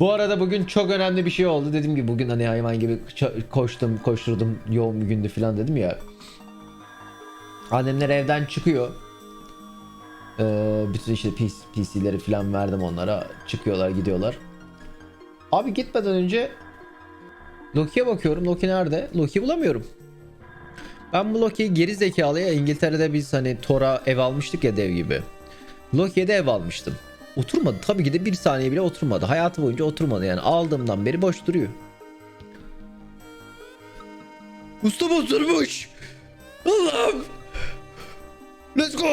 Bu arada bugün çok önemli bir şey oldu. Dedim ki bugün hani hayvan gibi koştum, koşturdum, yoğun bir gündü falan dedim ya. Annemler evden çıkıyor. Ee, bütün işte PC, PC'leri falan verdim onlara. Çıkıyorlar, gidiyorlar. Abi gitmeden önce Loki'ye bakıyorum. Loki nerede? Loki bulamıyorum. Ben bu Loki'yi geri zekalıya İngiltere'de biz hani Thor'a ev almıştık ya dev gibi. Loki'ye de ev almıştım. Oturmadı. Tabii ki de bir saniye bile oturmadı. Hayatı boyunca oturmadı yani. Aldığımdan beri boş duruyor. Ustam oturmuş. Allah'ım. Let's go.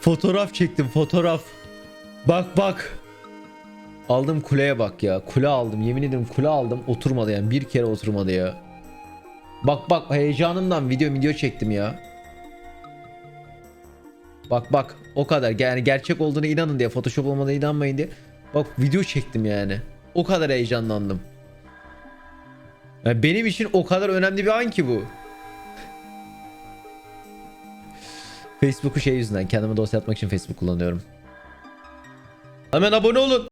Fotoğraf çektim fotoğraf. Bak bak. Aldım kuleye bak ya. Kule aldım. Yemin ederim kule aldım. Oturmadı yani. Bir kere oturmadı ya. Bak bak heyecanımdan video video çektim ya. Bak bak o kadar yani gerçek olduğuna inanın diye Photoshop olmadığına inanmayın diye. Bak video çektim yani. O kadar heyecanlandım. Yani benim için o kadar önemli bir an ki bu. Facebook'u şey yüzünden kendime dosya atmak için Facebook kullanıyorum. Hemen abone olun.